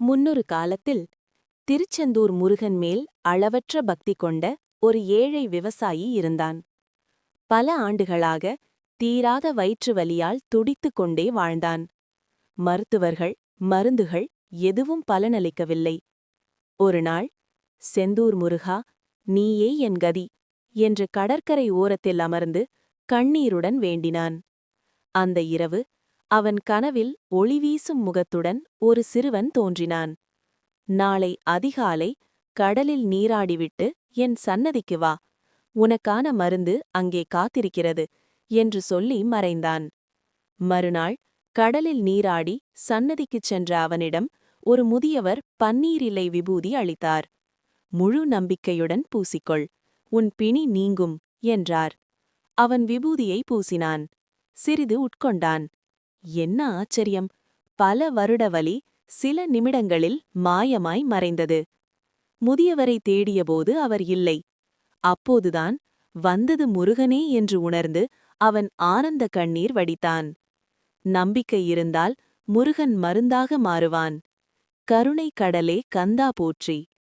முன்னொரு காலத்தில் திருச்செந்தூர் முருகன் மேல் அளவற்ற பக்தி கொண்ட ஒரு ஏழை விவசாயி இருந்தான். பல ஆண்டுகளாக தீராத வயிற்று வலியால் துடித்துக் கொண்டே வாழ்ந்தான். மருத்துவர்கள் மருந்துகள் எதுவும் பலனளிக்கவில்லை. ஒருநாள் செந்தூர் முருகா நீயே என் கதி என்று கடற்கரை ஓரத்தில் அமர்ந்து கண்ணீருடன் வேண்டினான். அந்த இரவு அவன் கனவில் ஒளிவீசும் முகத்துடன் ஒரு சிறுவன் தோன்றினான். நாளை அதிகாலை கடலில் நீராடிவிட்டு என் சன்னதிக்கு வா. உனக்கான மருந்து அங்கே காத்திருக்கிறது என்று சொல்லி மறைந்தான். மறுநாள் கடலில் நீராடி சன்னதிக்குச் சென்ற அவனிடம் ஒரு முதியவர் பன்னீரிலை விபூதி அளித்தார். முழு நம்பிக்கையுடன் பூசிக்கொள். உன் பிணி நீங்கும் என்றார். அவன் விபூதியை பூசினான். சிறிது உட்கொண்டான். என்ன ஆச்சரியம்? பல வருட வலி சில நிமிடங்களில் மாயமாய் மறைந்தது. முதியவரை தேடியபோது அவர் இல்லை. அப்போதுதான் வந்தது முருகனே என்று உணர்ந்து அவன் ஆனந்த கண்ணீர் வடித்தான். நம்பிக்கை இருந்தால் முருகன் மருந்தாக மாறுவான். கருணை கடலே கந்தா போற்றி.